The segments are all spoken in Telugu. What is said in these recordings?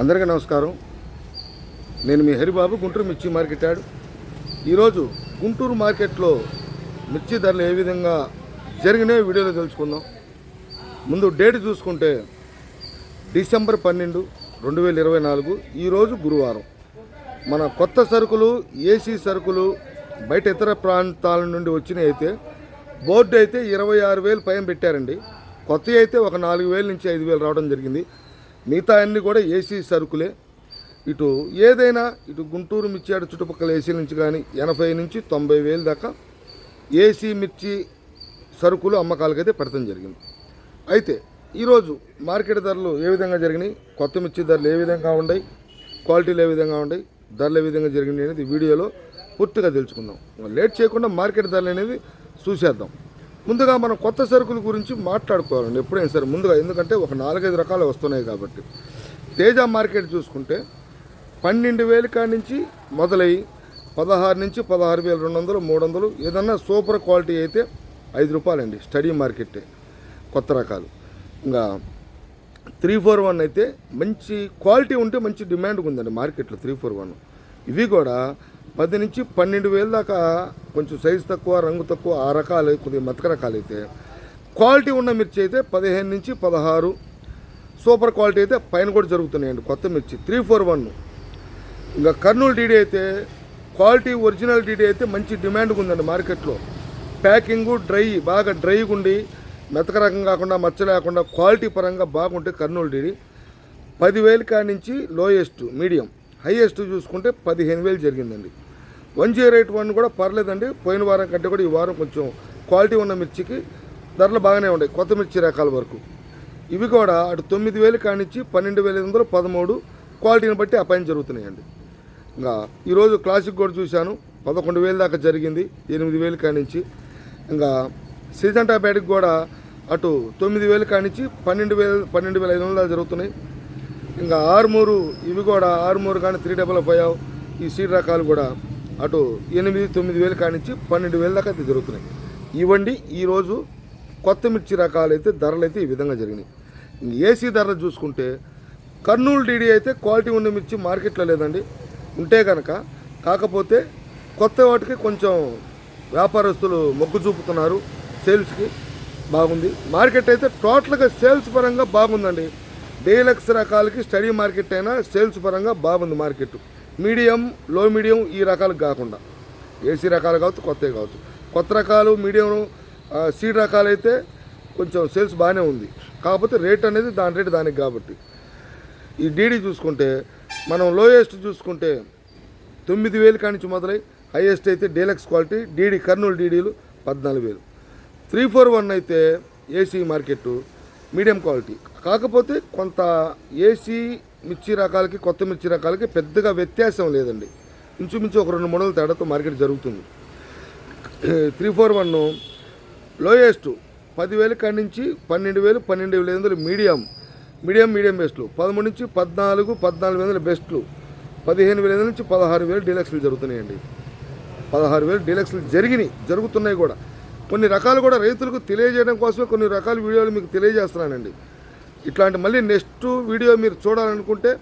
అందరికీ నమస్కారం. నేను మీ హరిబాబు గుంటూరు మిర్చి మార్కెట్ యాడ్. ఈరోజు గుంటూరు మార్కెట్లో మిర్చి ధరలు ఏ విధంగా జరిగినాయో వీడియోలో తెలుసుకుందాం. ముందు డేట్ చూసుకుంటే డిసెంబర్ పన్నెండు రెండు వేల ఇరవై నాలుగు ఈరోజు గురువారం. మన కొత్త సరుకులు ఏసీ సరుకులు బయట ఇతర ప్రాంతాల నుండి వచ్చినవి అయితే బోర్డు అయితే ఇరవై ఆరు వేలు పైన పెట్టారండి. కొత్తవి అయితే ఒక నాలుగు వేల నుంచి ఐదు వేలు రావడం జరిగింది. మిగతా అన్నీ కూడా ఏసీ సరుకులే. ఇటు ఏదైనా ఇటు గుంటూరు మిర్చి చుట్టుపక్కల ఏసీ నుంచి కానీ ఎనభై నుంచి తొంభై వేలు దాకా ఏసీ మిర్చి సరుకులు అమ్మకాలకైతే పెడతాం జరిగింది. అయితే ఈరోజు మార్కెట్ ధరలు ఏ విధంగా జరిగినాయి? కొత్త మిర్చి ధరలు ఏ విధంగా ఉన్నాయి క్వాలిటీలు ఏ విధంగా ఉన్నాయి ధరలు ఏ విధంగా జరిగినాయి అనేది వీడియోలో పూర్తిగా తెలుసుకుందాం. లేట్ చేయకుండా మార్కెట్ ధరలు అనేది చూసేద్దాం. ముందుగా మనం కొత్త సరుకుల గురించి మాట్లాడుకోవాలండి. ఎప్పుడైనా సరే ముందుగా ఎందుకంటే ఒక నాలుగైదు రకాలు వస్తున్నాయి కాబట్టి. తేజ మార్కెట్ చూసుకుంటే పన్నెండు వేలు కాడి నుంచి మొదలయ్యి పదహారు నుంచి పదహారు వేల రెండు వందలు మూడు వందలు ఏదన్నా సూపర్ క్వాలిటీ అయితే ఐదు రూపాయలండి. Steady market. కొత్త రకాలు. ఇంకా త్రీ ఫోర్ వన్ అయితే మంచి క్వాలిటీ ఉంటే మంచి డిమాండ్ ఉందండి మార్కెట్లో త్రీ ఫోర్ వన్. ఇవి కూడా పది నుంచి పన్నెండు వేల దాకా కొంచెం సైజు తక్కువ రంగు తక్కువ ఆ రకాలు కొద్దిగా మెతక రకాలు అయితే క్వాలిటీ ఉన్న మిర్చి అయితే పదిహేను నుంచి పదహారు. సూపర్ క్వాలిటీ అయితే పైన కూడా జరుగుతున్నాయండి కొత్త మిర్చి. Three four one. ఇంకా కర్నూలు డీడీ అయితే క్వాలిటీ ఒరిజినల్ డీడీ అయితే మంచి డిమాండ్గా ఉందండి మార్కెట్లో. ప్యాకింగు డ్రై బాగా డ్రైగా ఉండి మెతక రకం కాకుండా మచ్చ లేకుండా క్వాలిటీ పరంగా బాగుంటే కర్నూలు డీడీ. పదివేలు కాడి నుంచి లోయెస్ట్ మీడియం. హైయెస్ట్ చూసుకుంటే పదిహేను వేలు జరిగిందండి. వన్ జీరో ఎయిట్ వన్ కూడా పర్లేదండి. పోయిన వారం కంటే కూడా ఈ వారం కొంచెం క్వాలిటీ ఉన్న మిర్చికి ధరలు బాగానే ఉన్నాయి. కొత్త మిర్చి రకాల వరకు. ఇవి కూడా అటు తొమ్మిది వేలు కానిచ్చి పన్నెండు వేల ఎనిమిది వందలు పదమూడు క్వాలిటీని బట్టి అపాయం జరుగుతున్నాయండి. ఇంకా ఈరోజు క్లాసిక్ కూడా చూశాను. పదకొండు వేలు దాకా జరిగింది. ఎనిమిది వేలు కానించి ఇంకా సీజన్ టాబ్యాటిక్ కూడా అటు తొమ్మిది వేలు కానించి పన్నెండు వేలు పన్నెండు వేల ఐదు వందలు దాకా జరుగుతున్నాయి. ఇంకా ఆరుమూరు ఇవి కూడా ఆరుమూరు కానీ త్రీ డబల్ ఫైవ్ ఈ సీడ్ రకాలు కూడా అటు ఎనిమిది తొమ్మిది వేలు కానించి పన్నెండు వేల దాకా అయితే జరుగుతున్నాయి. ఇవ్వండి ఈరోజు కొత్త మిర్చి రకాలు అయితే ధరలు అయితే ఈ విధంగా జరిగినాయి. ఏసీ ధరలు చూసుకుంటే కర్నూలు డీడీ అయితే క్వాలిటీ ఉన్న మిర్చి మార్కెట్లో లేదండి. ఉంటే కనుక కాకపోతే కొత్త వాటికి కొంచెం వ్యాపారస్తులు మొగ్గు చూపుతున్నారు. సేల్స్కి బాగుంది. మార్కెట్ అయితే టోటల్గా సేల్స్ పరంగా బాగుందండి. డీలక్స్ రకాలకి స్టడీ మార్కెట్ అయినా సేల్స్ పరంగా బాగుంది మార్కెట్. మీడియం లో మీడియం ఈ రకాలు కాకుండా. ఏసీ రకాలు కావచ్చు కొత్తవి కావచ్చు. కొత్త రకాలు మీడియం సీడ్ రకాలు అయితే కొంచెం సేల్స్ బాగానే ఉంది. కాకపోతే రేట్ అనేది దాని రేటు దానికి కాబట్టి. ఈ డీడీ చూసుకుంటే మనం లోయెస్ట్ చూసుకుంటే తొమ్మిది వేలు కానించి మొదలై హైయెస్ట్ అయితే డీలక్స్ క్వాలిటీ డీడీ కర్నూలు డీడీలు పద్నాలుగు వేలు. త్రీ ఫోర్ వన్ అయితే ఏసీ మార్కెట్ మీడియం క్వాలిటీ కాకపోతే కొంత ఏసీ మిర్చి రకాలకి కొత్త మిర్చి రకాలకి పెద్దగా వ్యత్యాసం లేదండి. ఇంచుమించు ఒక రెండు మూడల తేడాతో మార్కెట్ జరుగుతుంది. త్రీ ఫోర్ వన్ లోయెస్ట్ పదివేలు కాడి నుంచి పన్నెండు వేలు పన్నెండు వేల ఐదు వందలు మీడియం. మీడియం మీడియం బెస్ట్లు. పదమూడు నుంచి పద్నాలుగు పద్నాలుగు వందల బెస్ట్లు. పదిహేను వేల నుంచి పదహారు వేలు డీలక్స్లు జరుగుతున్నాయండి. పదహారు వేలు డీలక్స్లు జరిగినాయి జరుగుతున్నాయి కూడా. కొన్ని రకాలు కూడా రైతులకు తెలియజేయడం కోసమే కొన్ని రకాల వీడియోలు మీకు తెలియజేస్తున్నానండి. ఇట్లాంటి మళ్ళీ నెక్స్ట్ వీడియో మీరు చూడాలనుకుంటే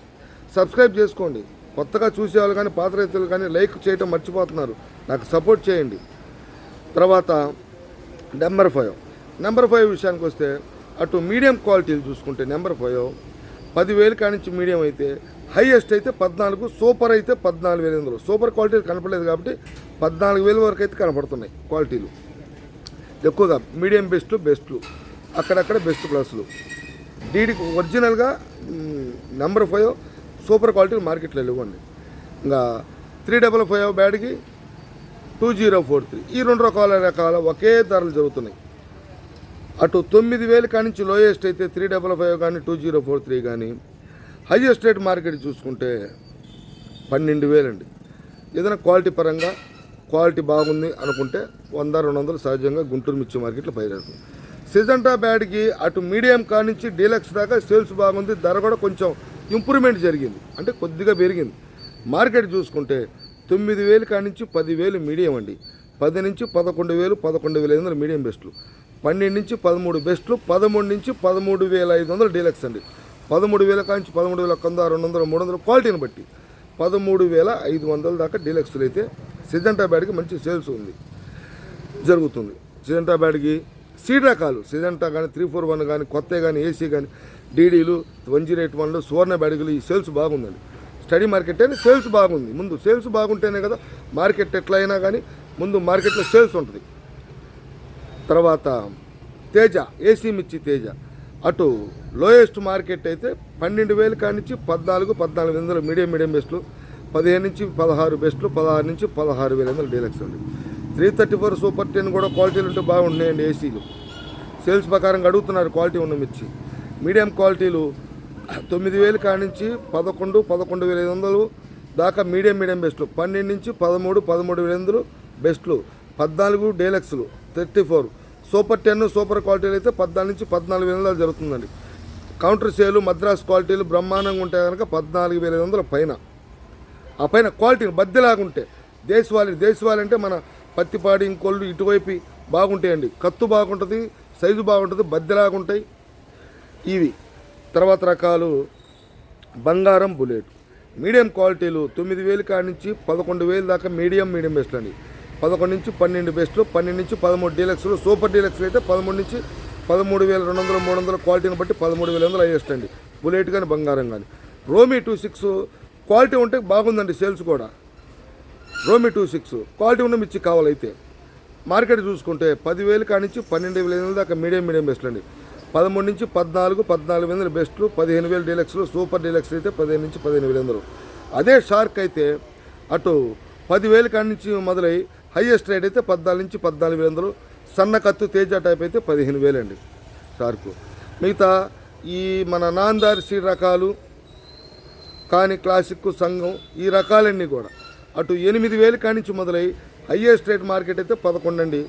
సబ్స్క్రైబ్ చేసుకోండి. కొత్తగా చూసేవాళ్ళు కానీ పాత రైతులు కానీ లైక్ చేయటం మర్చిపోతున్నారు. నాకు సపోర్ట్ చేయండి. తర్వాత నెంబర్ ఫైవ్. నెంబర్ ఫైవ్ విషయానికి వస్తే అటు మీడియం క్వాలిటీలు చూసుకుంటే నెంబర్ ఫైవ్ పదివేలు కానించి మీడియం అయితే హైయెస్ట్ అయితే పద్నాలుగు సూపర్ అయితే పద్నాలుగు వేల ఎనిమిది సూపర్ క్వాలిటీలు కనపడలేదు కాబట్టి పద్నాలుగు వేల వరకు అయితే కనపడుతున్నాయి క్వాలిటీలు. ఎక్కువగా మీడియం బెస్ట్లు బెస్ట్లు. అక్కడక్కడ బెస్ట్ ప్లస్లు. డీడీకి ఒరిజినల్గా నెంబర్ ఫైవ్ సూపర్ క్వాలిటీ మార్కెట్లో ఇవ్వండి ఇంకా త్రీ డబల్ ఫైవ్ బ్యాడ్కి టూ జీరో ఫోర్ త్రీ. ఈ రెండు రకాల రకాల ఒకే ధరలు జరుగుతున్నాయి. అటు తొమ్మిది వేలు కానించి లోయెస్ట్ అయితే త్రీ డబల్ ఫైవ్ కానీ టూ జీరో ఫోర్ త్రీ కానీ హైయెస్ట్ రేట్ మార్కెట్ చూసుకుంటే పన్నెండు వేలండి. ఏదైనా క్వాలిటీ పరంగా క్వాలిటీ బాగుంది అనుకుంటే వంద రెండు వందలు సహజంగా గుంటూరు మిర్చి మార్కెట్లో పైరేస్తుంది సిజంటా బ్యాడ్కి అటు మీడియం కానించి డీలక్స్ దాకా సేల్స్ బాగుంది. ధర కూడా కొంచెం ఇంప్రూవ్మెంట్ జరిగింది. అంటే కొద్దిగా పెరిగింది. మార్కెట్ చూసుకుంటే తొమ్మిది వేలు కానించి పదివేలు మీడియం అండి. పది నుంచి పదకొండు వేలు పదకొండు వేల ఐదు వందలు మీడియం బెస్ట్లు పన్నెండు నుంచి పదమూడు బెస్ట్లు పదమూడు నుంచి పదమూడు వేల ఐదు వందలు డీలక్స్ అండి. పదమూడు వేల కాంచి పదమూడు వేల కొంద రెండు వందలు మూడు వందలు క్వాలిటీని బట్టి. పదమూడు వేల ఐదు వందల దాకా డీలక్స్లు అయితే సిజంటా బ్యాడ్కి మంచి సేల్స్ ఉంది. జరుగుతుంది. సిజంటా బ్యాడ్కి సీడ్ రకాలు. సిజంటా కానీ త్రీ ఫోర్ వన్ కానీ కొత్త కానీ ఏసీ కానీ డీడీలు వన్ జీరో ఎయిట్ వన్లు సువర్ణ బ్యాడిగులు ఈ సేల్స్ బాగుందండి. స్టడీ మార్కెట్ అని సేల్స్ బాగుంది. ముందు సేల్స్ బాగుంటేనే కదా మార్కెట్ ఎట్లా అయినా కానీ ముందు మార్కెట్లో సేల్స్ ఉంటుంది. తర్వాత తేజ ఏసీ మిర్చి తేజ. అటు లోయెస్ట్ మార్కెట్ అయితే పన్నెండు వేలు కానించి పద్నాలుగు పద్నాలుగు వందలు మీడియం మీడియం బెస్ట్లు. పదిహేను నుంచి పదహారు బెస్ట్లు పదహారు నుంచి పదహారు వేల వందలు డీలక్స్ అండి. Three thirty four super ten కూడా క్వాలిటీలు ఉంటే బాగుంటున్నాయండి ఏసీలు. సేల్స్ ప్రకారంగా అడుగుతున్నారు క్వాలిటీ ఉన్న మిర్చి. మీడియం క్వాలిటీలు తొమ్మిది వేలు కానించి పదకొండు పదకొండు వేల ఐదు వందలు దాకా మీడియం మీడియం బెస్ట్లు. పన్నెండు నుంచి పదమూడు పదమూడు వేల వందలు బెస్ట్లు. పద్నాలుగు డీలక్స్లు thirty four. Super ten super క్వాలిటీలు అయితే పద్నాలుగు నుంచి పద్నాలుగు వేల వందలు జరుగుతుందండి. కౌంటర్ సేలు మద్రాస్ క్వాలిటీలు బ్రహ్మాండంగా ఉంటాయి కనుక పద్నాలుగు వేల ఐదు వందల పైన. ఆ పైన క్వాలిటీని బద్దెలాగుంటే దేశవాళి దేశవాళి అంటే మన పత్తిపాడి ఇంకోళ్ళు ఇటువైపు బాగుంటాయండి. కత్తు బాగుంటుంది సైజు బాగుంటుంది బద్దెలాగుంటాయి. ఇవి తర్వాత రకాలు బంగారం బుల్లెట్. మీడియం క్వాలిటీలు తొమ్మిది వేలు కాడి నుంచి పదకొండు వేలు దాకా మీడియం మీడియం బెస్ట్లు అండి. పదకొండు నుంచి పన్నెండు బెస్ట్లు పన్నెండు నుంచి పదమూడు డీలక్స్లు సూపర్ డీలక్స్లు అయితే పదమూడు నుంచి పదమూడు వేల రెండు వందలు మూడు వందల క్వాలిటీని బట్టి పదమూడు వేల వందలు హైయెస్ట్ అండి. బుల్లెట్ కానీ బంగారం కానీ రోమీ టూ సిక్స్ క్వాలిటీ ఉంటే బాగుందండి సేల్స్ కూడా. రోమి టూ సిక్స్. క్వాలిటీ ఉన్న మిర్చి కావాలైతే. మార్కెట్ చూసుకుంటే పదివేలు కానించి పన్నెండు వేల వందల దాకా మీడియం మీడియం బెస్ట్లు అండి. పదమూడు నుంచి పద్నాలుగు పద్నాలుగు వందల బెస్ట్లు పదిహేను వేలు డీలక్స్లు సూపర్ డీలక్స్ అయితే పదిహేను నుంచి పదిహేను వేల వందలు. అదే షార్క్ అయితే అటు పదివేలు కాడి నుంచి మొదలై హైయెస్ట్ రేట్ అయితే పద్నాలుగు నుంచి పద్నాలుగు వేల వందలు. సన్న కత్తు తేజ టైప్ అయితే పదిహేను వేలు అండి షార్కు. మిగతా ఈ మన నాందారి సీడ్ రకాలు కానీ క్లాసిక్ సంఘం ఈ రకాలన్నీ కూడా. అటు ఎనిమిది వేలు కానించి మొదలై హయ్యెస్ట్ రేట్ మార్కెట్ అయితే పదకొండు అండి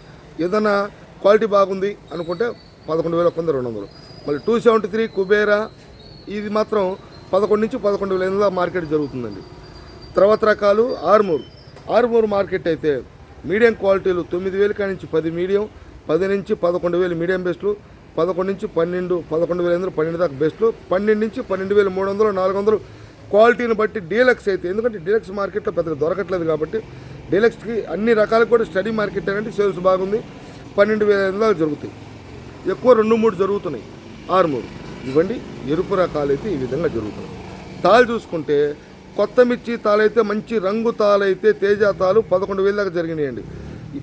ఏదైనా క్వాలిటీ బాగుంది అనుకుంటే పదకొండు వేల కొంద రెండు వందలు. మళ్ళీ టూ సెవెంటీ త్రీ కుబేరా ఇది మాత్రం పదకొండు నుంచి పదకొండు వేల ఎనిమిది మార్కెట్ జరుగుతుందండి. తర్వాత రకాలు ఆర్మూర్. ఆర్మూర్ మార్కెట్ అయితే మీడియం క్వాలిటీలు తొమ్మిది వేలు కానించి పది మీడియం పది నుంచి పదకొండు వేలు మీడియం బెస్ట్లు పదకొండు నుంచి పన్నెండు పదకొండు వేల ఎనిమిది పన్నెండు దాకా బెస్ట్లు పన్నెండు నుంచి పన్నెండు వేల మూడు వందలు నాలుగు వందలు క్వాలిటీని బట్టి డీలక్స్ అయితే ఎందుకంటే డీలక్స్ మార్కెట్లో పెద్దగా దొరకట్లేదు కాబట్టి డీలక్స్కి అన్ని రకాలకు కూడా స్టడీ మార్కెట్ అనేది సేల్స్ బాగుంది. పన్నెండు వేల ఐదు జరుగుతాయి. ఎక్కువ రెండు మూడు జరుగుతున్నాయి. ఆరు మూడు. ఇవ్వండి ఎరుపు రకాలు అయితే ఈ విధంగా జరుగుతున్నాయి. తాలు చూసుకుంటే కొత్త మిర్చి తాలైతే మంచి రంగు తాళైతే తేజ తాలు పదకొండు వేల దాకా జరిగినాయండి.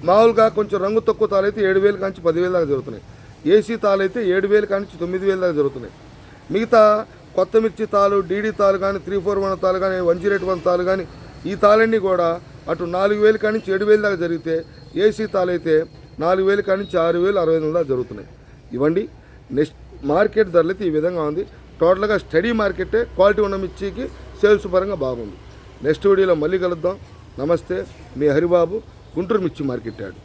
మామూలుగా కొంచెం రంగు తక్కువ తాలైతే ఏడు వేలు కాంచి పదివేల దాకా జరుగుతున్నాయి. ఏసీ తాలైతే ఏడు వేలు కాంచి తొమ్మిది వేల దాకా జరుగుతున్నాయి. మిగతా కొత్త మిర్చి తాలు డీడీ తాలు కానీ త్రీ ఫోర్ వన్ తాలు కానీ వన్ జీరో ఎయిట్ వన్ తాలు కానీ ఈ తాళన్నీ కూడా అటు నాలుగు వేలు కానించి ఏడు వేలు దాకా జరిగితే ఏసీ తాలైతే నాలుగు వేలు కానించి ఆరు వేలు అరవై ఐదు దాకా జరుగుతున్నాయి. ఇవ్వండి. నెక్స్ట్ మార్కెట్ ధరలు ఈ విధంగా ఉంది. టోటల్గా స్టడీ మార్కెటే క్వాలిటీ ఉన్న మిర్చికి సేల్స్ పరంగా బాగుంది. నెక్స్ట్ వీడియోలో మళ్ళీ కలుద్దాం. నమస్తే. మీ హరిబాబు గుంటూరు మిర్చి మార్కెట్ యాడ్.